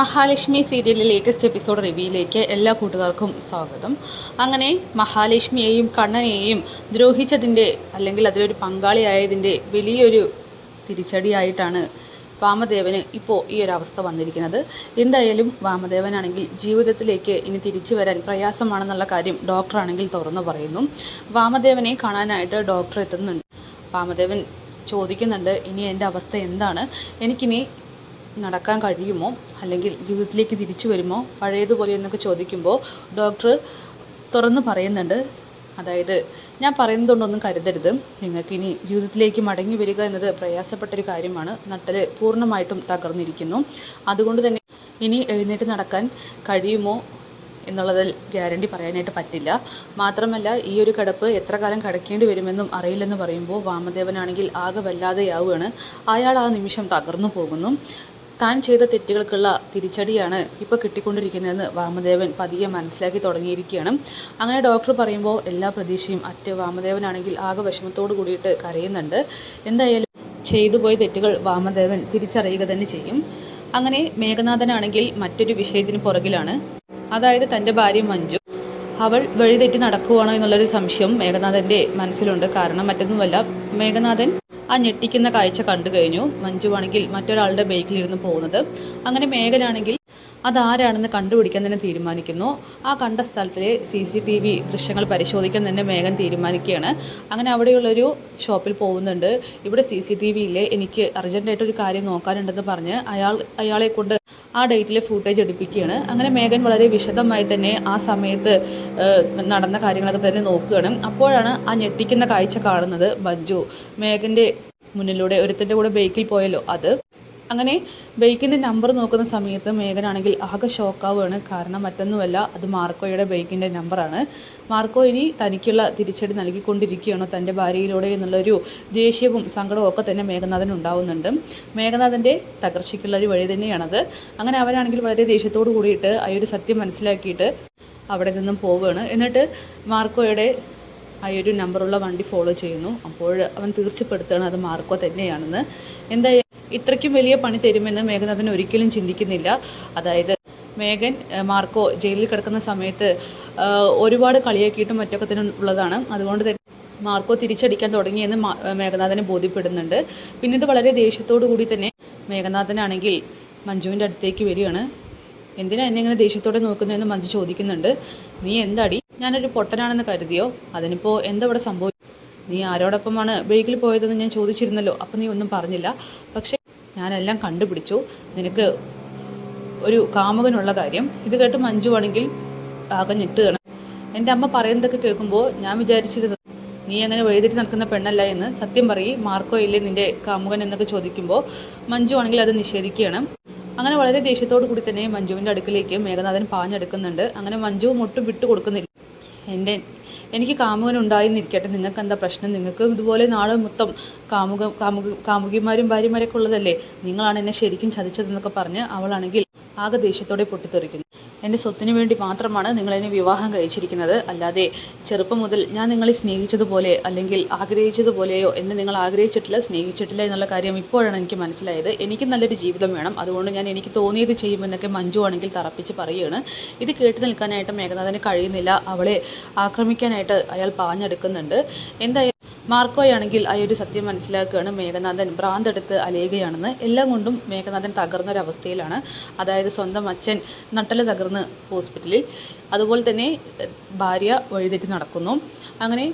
മഹാലക്ഷ്മി സീരിയലിലെ latest episode റിവ്യൂയിലേക്ക് എല്ലാ കൂട്ടുകാർക്കും സ്വാഗതം. അങ്ങനെ മഹാലക്ഷ്മിയെയും കണ്ണനെയും ദ്രോഹിച്ചതിന്റെ അല്ലെങ്കിൽ അതിലൊരു പങ്കാളിയായതിന്റെ വലിയൊരു തിരിച്ചടിയായിട്ടാണ് വാമദേവന് ഇപ്പോൾ ഈ ഒരു അവസ്ഥ വന്നിരിക്കുന്നത്. എന്തായാലും വാമദേവനാണെങ്കിൽ ജീവിതത്തിലേക്ക് ഇനി തിരിച്ചു വരാൻ പ്രയാസമാണെന്നുള്ള കാര്യം ഡോക്ടറാണെങ്കിൽ തുറന്നു പറയുന്നു. വാമദേവനെ കാണാനായിട്ട് ഡോക്ടർ എത്തുന്നുണ്ട്. വാമദേവൻ ചോദിക്കുന്നുണ്ട് ഇനി എന്റെ അവസ്ഥ എന്താണ്? എനിക്കിനി നടക്കാൻ കഴിയുമോ? അല്ലെങ്കിൽ ജീവിതത്തിലേക്ക് തിരിച്ചു വരുമോ? പഴയതുപോലെ എന്നൊക്കെ ചോദിക്കുമ്പോൾ ഡോക്ടർ തുറന്നു പറയുന്നുണ്ട്. അതായത് ഞാൻ പറയുന്നതുകൊണ്ടൊന്നും കരുതരുത്. നിങ്ങൾക്ക് ഇനി ജീവിതത്തിലേക്ക് മടങ്ങി വരിക എന്നത് പ്രയാസപ്പെട്ടൊരു കാര്യമാണ്. നട്ടൽ പൂർണമായിട്ടും തകർന്നിരിക്കുന്നു. അതുകൊണ്ട് തന്നെ ഇനി എഴുന്നേറ്റ് നടക്കാൻ കഴിയുമോ എന്നുള്ളതിൽ ഗ്യാരണ്ടി പറയാനായിട്ട് പറ്റില്ല. മാത്രമല്ല ഈ ഒരു കിടപ്പ് എത്ര കാലം കിടക്കേണ്ടി വരുമെന്നും അറിയില്ലെന്ന് പറയുമ്പോൾ വാമദേവനാണെങ്കിൽ ആകെ വല്ലാതെയാവുകയാണ്. അയാൾ ആ നിമിഷം തകർന്നു പോകുന്നു. താൻ ചെയ്ത തെറ്റുകൾക്കുള്ള തിരിച്ചടിയാണ് ഇപ്പോൾ കിട്ടിക്കൊണ്ടിരിക്കുന്നതെന്ന് വാമദേവൻ പതിയെ മനസ്സിലാക്കി തുടങ്ങിയിരിക്കുകയാണ്. അങ്ങനെ ഡോക്ടർ പറയുമ്പോൾ എല്ലാ പ്രതീക്ഷയും അറ്റ് വാമദേവനാണെങ്കിൽ ആകെ വിഷമത്തോട് കൂടിയിട്ട് കരയുന്നുണ്ട്. എന്തായാലും ചെയ്തു പോയ തെറ്റുകൾ വാമദേവൻ തിരിച്ചറിയുക തന്നെ ചെയ്യും. അങ്ങനെ മേഘനാഥനാണെങ്കിൽ മറ്റൊരു വിഷയത്തിന് പുറകിലാണ്. അതായത് തന്റെ ഭാര്യ മഞ്ജു. അവൾ വഴിതെറ്റി നടക്കുവാണോ എന്നുള്ളൊരു സംശയം മേഘനാഥന്റെ മനസ്സിലുണ്ട്. കാരണം മറ്റൊന്നുമല്ല മേഘനാഥൻ ആ ഞെട്ടിക്കുന്ന കാഴ്ച കണ്ടു കഴിഞ്ഞു. മഞ്ജുവാണെങ്കിൽ മറ്റൊരാളുടെ ബൈക്കിലിരുന്ന് പോകുന്നത്. അങ്ങനെ മേഘനാണെങ്കിൽ അതാരാണെന്ന് കണ്ടുപിടിക്കാൻ തന്നെ തീരുമാനിക്കുന്നു. ആ കണ്ട സ്ഥലത്തിലെ സി സി ടി വി ദൃശ്യങ്ങൾ പരിശോധിക്കാൻ തന്നെ മേഘൻ തീരുമാനിക്കുകയാണ്. അങ്ങനെ അവിടെയുള്ളൊരു ഷോപ്പിൽ പോകുന്നുണ്ട്. ഇവിടെ സി സി ടി വിയിലെ എനിക്ക് അർജന്റായിട്ടൊരു കാര്യം നോക്കാനുണ്ടെന്ന് പറഞ്ഞ് അയാൾ അയാളെ കൊണ്ട് ആ ഡേറ്റിലെ ഫൂട്ടേജ് എടുപ്പിക്കുകയാണ്. അങ്ങനെ മേഘൻ വളരെ വിശദമായി തന്നെ ആ സമയത്ത് നടന്ന കാര്യങ്ങളൊക്കെ തന്നെ നോക്കുകയാണ്. അപ്പോഴാണ് ആ ഞെട്ടിക്കുന്ന കാഴ്ച കാണുന്നത് ബജ്ജു മേഘന്റെ മുന്നിലൂടെ ഒരുത്തിന്റെ കൂടെ ബൈക്കിൽ പോയല്ലോ അത്. അങ്ങനെ ബൈക്കിന്റെ നമ്പർ നോക്കുന്ന സമയത്ത് മേഘനാണെങ്കിൽ ആകെ ഷോക്കാവുകയാണ് കാരണം മറ്റൊന്നുമല്ല അത് മാർക്കോയുടെ ബൈക്കിന്റെ നമ്പറാണ് മാർക്കോ ഇനി തനിക്കുള്ള തിരിച്ചടി നൽകിക്കൊണ്ടിരിക്കുകയാണോ തന്റെ ഭാര്യയിലൂടെ എന്നുള്ളൊരു ദേഷ്യവും സങ്കടവും ഒക്കെ തന്നെ മേഘനാഥൻ ഉണ്ടാവുന്നുണ്ട്. മേഘനാഥന്റെ തകർച്ചയ്ക്കുള്ള ഒരു വഴി തന്നെയാണത്. അങ്ങനെ അവനാണെങ്കിൽ വളരെ ദേഷ്യത്തോട് കൂടിയിട്ട് ആ ഒരു സത്യം മനസ്സിലാക്കിയിട്ട് അവിടെ നിന്നും പോവുകയാണ്. എന്നിട്ട് മാർക്കോയുടെ ആ ഒരു നമ്പറുള്ള വണ്ടി ഫോളോ ചെയ്യുന്നു. അപ്പോൾ അവൻ തീർച്ചപ്പെടുത്തുകയാണ് അത് മാർക്കോ തന്നെയാണെന്ന്. എന്തായാലും ഇത്രയ്ക്കും വലിയ പണി തരുമെന്ന് മേഘനാഥൻ ഒരിക്കലും ചിന്തിക്കുന്നില്ല. അതായത് മേഘൻ മാർക്കോ ജയിലിൽ കിടക്കുന്ന സമയത്ത് ഒരുപാട് കളിയാക്കിയിട്ടും മറ്റൊക്കെ തന്നെ ഉള്ളതാണ്. അതുകൊണ്ട് തന്നെ മാർക്കോ തിരിച്ചടിക്കാൻ തുടങ്ങിയെന്ന് മേഘനാഥനെ ബോധ്യപ്പെടുന്നുണ്ട്. പിന്നീട് വളരെ ദേഷ്യത്തോടു കൂടി തന്നെ മേഘനാഥനാണെങ്കിൽ മഞ്ജുവിന്റെ അടുത്തേക്ക് വരികയാണ്. എന്തിനാ എന്നെ ഇങ്ങനെ ദേഷ്യത്തോടെ നോക്കുന്നതെന്ന് മഞ്ജു ചോദിക്കുന്നുണ്ട്. നീ എന്താടി? ഞാനൊരു പൊട്ടനാണെന്ന് കരുതിയോ? അതിനിപ്പോൾ എന്താ ഇവിടെ സംഭവിച്ചു നീ ആരോടൊപ്പമാണ് ബൈക്കിൽ പോയതെന്ന് ഞാൻ ചോദിച്ചിരുന്നല്ലോ അപ്പം നീ ഒന്നും പറഞ്ഞില്ല. പക്ഷേ ഞാനെല്ലാം കണ്ടുപിടിച്ചു. നിനക്ക് ഒരു കാമുകനുള്ള കാര്യം. ഇത് കേട്ട് മഞ്ജു ആണെങ്കിൽ ആകെ ഞെട്ടുകയാണ് എന്റെ അമ്മ പറയുന്നതൊക്കെ കേൾക്കുമ്പോൾ ഞാൻ വിചാരിച്ചിരുന്നത് നീ അങ്ങനെ വഴിതെറ്റി നടക്കുന്ന പെണ്ണല്ല എന്ന്. സത്യം പറയും മാർക്കോ ഇല്ലേ നിന്റെ കാമുകൻ എന്നൊക്കെ ചോദിക്കുമ്പോൾ മഞ്ജു ആണെങ്കിൽ അത് നിഷേധിക്കുകയാണ്. അങ്ങനെ വളരെ ദേഷ്യത്തോടു കൂടി തന്നെ മഞ്ജുവിന്റെ അടുക്കിലേക്ക് മേഘനാഥൻ പാഞ്ഞെടുക്കുന്നുണ്ട്. അങ്ങനെ മഞ്ജു ഒട്ടും വിട്ടു കൊടുക്കുന്നില്ല എന്റെ എനിക്ക് കാമുകൻ ഉണ്ടായിരുന്നിരിക്കട്ടെ. നിങ്ങൾക്ക് എന്താ പ്രശ്നം? നിങ്ങൾക്ക് ഇതുപോലെ നാളെ മൊത്തം കാമുക കാമുക കാമുകിമാരും ഭാര്യമാരൊക്കെ ഉള്ളതല്ലേ? നിങ്ങളാണ് എന്നെ ശരിക്കും ചതിച്ചതെന്നൊക്കെ പറഞ്ഞ് അവളാണെങ്കിൽ ആകെ ദേഷ്യത്തോടെ പൊട്ടിത്തെറിക്കുന്നു. എന്റെ സ്വത്തിന് വേണ്ടി മാത്രമാണ് നിങ്ങൾ എന്നെ വിവാഹം കഴിച്ചിരിക്കുന്നത്. അല്ലാതെ ചെറുപ്പം മുതൽ ഞാൻ നിങ്ങളെ സ്നേഹിച്ചതുപോലെ അല്ലെങ്കിൽ ആഗ്രഹിച്ചതുപോലെയോ എന്നെ നിങ്ങൾ ആഗ്രഹിച്ചിട്ടില്ല സ്നേഹിച്ചിട്ടില്ല എന്നുള്ള കാര്യം ഇപ്പോഴാണ് എനിക്ക് മനസ്സിലായത്. എനിക്ക് നല്ലൊരു ജീവിതം വേണം. അതുകൊണ്ട് ഞാൻ എനിക്ക് തോന്നിയത് ചെയ്യുമെന്നൊക്കെ മഞ്ജു ആണെങ്കിൽ തറപ്പിച്ച് പറയുകയാണ് ഇത് കേട്ട് നിൽക്കാനായിട്ട് മേഘനാഥന് കഴിയുന്നില്ല. അവളെ ആക്രമിക്കാനായിട്ട് അയാൾ പാഞ്ഞെടുക്കുന്നുണ്ട്. എന്തായാലും മാർക്കോയാണെങ്കിൽ ആ ഒരു സത്യം മനസ്സിലാക്കുകയാണ്. മേഘനാഥൻ ഭ്രാന്തെടുത്ത് അലയുകയാണെന്ന്. എല്ലാം കൊണ്ടും മേഘനാഥൻ തകർന്നൊരവസ്ഥയിലാണ്. അതായത് സ്വന്തം അച്ഛൻ നട്ടൽ തകർന്ന് ഹോസ്പിറ്റലിൽ. അതുപോലെ തന്നെ ഭാര്യ വഴിതെറ്റി നടക്കുന്നു. അങ്ങനെ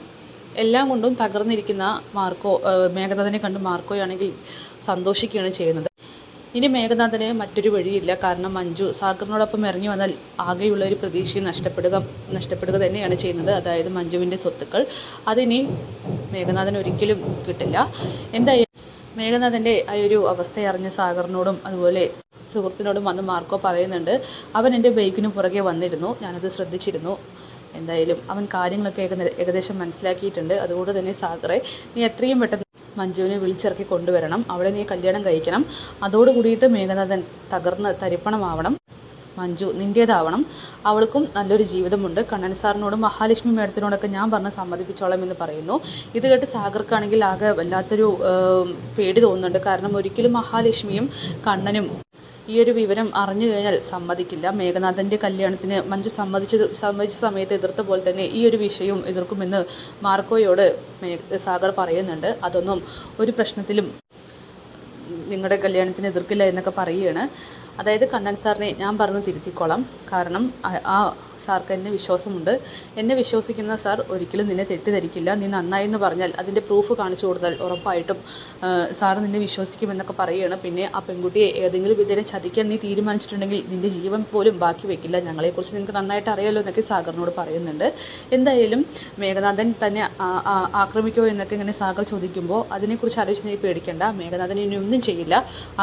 എല്ലാം കൊണ്ടും തകർന്നിരിക്കുന്ന മാർക്കോ മേഘനാഥനെ കണ്ട് മാർക്കോയാണെങ്കിൽ സന്തോഷിക്കുകയാണ് ചെയ്യുന്നത്. ഇനി മേഘനാഥന് മറ്റൊരു വഴിയില്ല. കാരണം മഞ്ജു സാഗറിനോടൊപ്പം ഇറങ്ങി വന്നാൽ ആകെയുള്ള ഒരു പ്രതീക്ഷയെ നഷ്ടപ്പെടുക നഷ്ടപ്പെടുക തന്നെയാണ് ചെയ്യുന്നത്. അതായത് മഞ്ജുവിന്റെ സ്വത്തുക്കൾ. അതിനി മേഘനാഥന് ഒരിക്കലും കിട്ടില്ല. എന്തായാലും മേഘനാഥന്റെ ആ ഒരു അവസ്ഥ അറിഞ്ഞ സാഗറിനോടും അതുപോലെ സുഹൃത്തിനോടും വന്ന് മാർക്കോ പറയുന്നുണ്ട് അവൻ എന്റെ ബൈക്കിന് പുറകെ വന്നിരുന്നു. ഞാനത് ശ്രദ്ധിച്ചിരുന്നു. എന്തായാലും അവൻ കാര്യങ്ങളൊക്കെ ഏകദേശം മനസ്സിലാക്കിയിട്ടുണ്ട്. അതുകൊണ്ട് തന്നെ സാഗറെ നീ എത്രയും പെട്ടെന്ന് മഞ്ജുവിനെ വിളിച്ചിറക്കി കൊണ്ടുവരണം. അവിടെ നീ കല്യാണം കഴിക്കണം. അതോടുകൂടിയിട്ട് മേഘനാഥൻ തകർന്ന് തരിപ്പണമാവണം. മഞ്ജു നിന്റേതാവണം അവൾക്കും നല്ലൊരു ജീവിതമുണ്ട്. കണ്ണൻ സാറിനോടും മഹാലക്ഷ്മി മേഡത്തിനോടൊക്കെ ഞാൻ പറഞ്ഞ് സമ്മതിപ്പിച്ചോളാം എന്ന് പറയുന്നു. ഇത് കേട്ട് സാഗർക്കാണെങ്കിൽ ആകെ വല്ലാത്തൊരു പേടി തോന്നുന്നുണ്ട്. കാരണം ഒരിക്കലും മഹാലക്ഷ്മിയും കണ്ണനും ഈ ഒരു വിവരം അറിഞ്ഞു കഴിഞ്ഞാൽ സമ്മതിക്കില്ല. മേഘനാഥന്റെ കല്യാണത്തിന് മഞ്ജു സമ്മതിച്ചത് സമ്മതിച്ച സമയത്ത് എതിർത്ത പോലെ തന്നെ ഈ ഒരു വിഷയവും എതിർക്കുമെന്ന് മാർക്കോയോട് സാഗർ പറയുന്നുണ്ട്. അതൊന്നും ഒരു പ്രശ്നത്തിലും നിങ്ങളുടെ കല്യാണത്തിന് എതിർക്കില്ല എന്നൊക്കെ പറയുകയാണ്. അതായത് കണ്ണൻ സാറിനെ ഞാൻ പറഞ്ഞു തിരുത്തിക്കോളാം. കാരണം ആ സാർക്ക് എന്നെ വിശ്വാസമുണ്ട്. എന്നെ വിശ്വസിക്കുന്ന സാർ ഒരിക്കലും നിന്നെ തെറ്റിദ്ധരിക്കില്ല. നീ നന്നായി എന്ന് പറഞ്ഞാൽ അതിന്റെ പ്രൂഫ് കാണിച്ചു കൊടുത്താൽ ഉറപ്പായിട്ടും സാർ നിന്നെ വിശ്വസിക്കുമെന്നൊക്കെ പറയുകയാണ്. പിന്നെ ആ പെൺകുട്ടിയെ ഏതെങ്കിലും വിധേനെ ചതിക്കാൻ നീ തീരുമാനിച്ചിട്ടുണ്ടെങ്കിൽ നിന്റെ ജീവൻ പോലും ബാക്കി വെക്കില്ല. ഞങ്ങളെക്കുറിച്ച് നിങ്ങൾക്ക് നന്നായിട്ട് അറിയാലോ എന്നൊക്കെ സാഗറിനോട് പറയുന്നുണ്ട്. എന്തായാലും മേഘനാഥൻ തന്നെ ആക്രമിക്കുമോ എന്നൊക്കെ ഇങ്ങനെ സാഗർ ചോദിക്കുമ്പോൾ അതിനെക്കുറിച്ച് ആലോചിച്ച് നീ പേടിക്കേണ്ട. മേഘനാഥൻ ഇനി ഒന്നും ചെയ്യില്ല.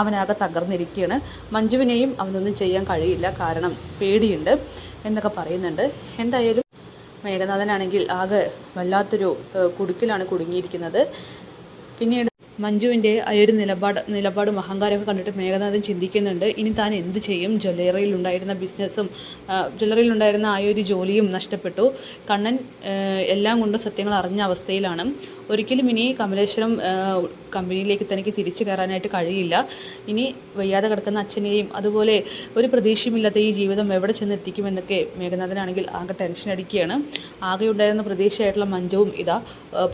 അവനാകെ തകർന്നിരിക്കുകയാണ്. മഞ്ജുവിനെയും അവനൊന്നും ചെയ്യാൻ കഴിയില്ല. കാരണം പേടിയുണ്ട്. എന്നൊക്കെ പറയുന്നുണ്ട്. എന്തായാലും മേഘനാഥനാണെങ്കിൽ ആകെ വല്ലാത്തൊരു കുടുക്കിലാണ് കുടുങ്ങിയിരിക്കുന്നത്. പിന്നീട് മഞ്ജുവിന്റെ ആ ഒരു നിലപാട് നിലപാടും അഹങ്കാരമൊക്കെ കണ്ടിട്ട് മേഘനാഥൻ ചിന്തിക്കുന്നുണ്ട്. ഇനി താൻ എന്ത് ചെയ്യും? ജ്വല്ലറിയിൽ ഉണ്ടായിരുന്ന ബിസിനസ്സും ജ്വല്ലറിയിൽ ഉണ്ടായിരുന്ന ആ ഒരു ജോലിയും നഷ്ടപ്പെട്ടു. കണ്ണൻ എല്ലാം കൊണ്ടും സത്യങ്ങൾ അറിഞ്ഞ അവസ്ഥയിലാണ്. ഒരിക്കലും ഇനി കമലേശ്വരം കമ്പനിയിലേക്ക് തനിക്ക് തിരിച്ചു കയറാനായിട്ട് കഴിയില്ല. ഇനി വയ്യാതെ കിടക്കുന്ന അച്ഛനെയും അതുപോലെ ഒരു പ്രതീക്ഷയുമില്ലാത്ത ഈ ജീവിതം എവിടെ ചെന്ന് എത്തിക്കുമെന്നൊക്കെ മേഘനാഥനാണെങ്കിൽ ആകെ ടെൻഷൻ അടിക്കുകയാണ്. ആകെ ഉണ്ടായിരുന്ന പ്രതീക്ഷയായിട്ടുള്ള മഞ്ചവും ഇതാ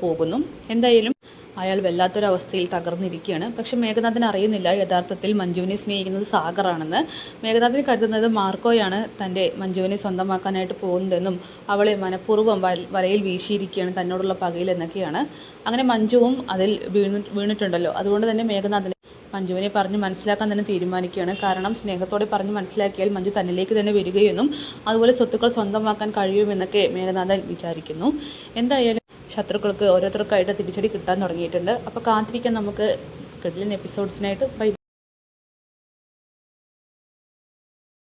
പോകുന്നു. എന്തായാലും അയാൾ വല്ലാത്തൊരവസ്ഥയിൽ തകർന്നിരിക്കുകയാണ്. പക്ഷേ മേഘനാഥൻ അറിയുന്നില്ല. യഥാർത്ഥത്തിൽ മഞ്ജുവിനെ സ്നേഹിക്കുന്നത് സാഗറാണെന്ന്. മേഘനാഥൻ കരുതുന്നത് മാർക്കോയാണ് തന്റെ മഞ്ജുവിനെ സ്വന്തമാക്കാനായിട്ട് പോകുന്നതെന്നും അവളെ മനഃപൂർവം വല- വലയിൽ വീശിയിരിക്കുകയാണ് തന്നോടുള്ള പകയിൽ എന്നൊക്കെയാണ്. അങ്ങനെ മഞ്ജുവും അതിൽ വീണു വീണിട്ടുണ്ടല്ലോ. അതുകൊണ്ട് തന്നെ മേഘനാഥൻ മഞ്ജുവിനെ പറഞ്ഞ് മനസ്സിലാക്കാൻ തന്നെ തീരുമാനിക്കുകയാണ്. കാരണം സ്നേഹത്തോടെ പറഞ്ഞ് മനസ്സിലാക്കിയാൽ മഞ്ജു തന്നിലേക്ക് തന്നെ വരികയെന്നും അതുപോലെ സ്വത്തുക്കൾ സ്വന്തമാക്കാൻ കഴിയുമെന്നൊക്കെ മേഘനാഥൻ വിചാരിക്കുന്നു. എന്തായാലും ശത്രുക്കൾക്ക് ഓരോരുത്തർക്കായിട്ട് തിരിച്ചടി കിട്ടാൻ തുടങ്ങിയിട്ടുണ്ട്. അപ്പോൾ കാത്തിരിക്കാൻ നമുക്ക്. കിഡ്ലിൻ എപ്പിസോഡ്സിനായിട്ട് ബൈ.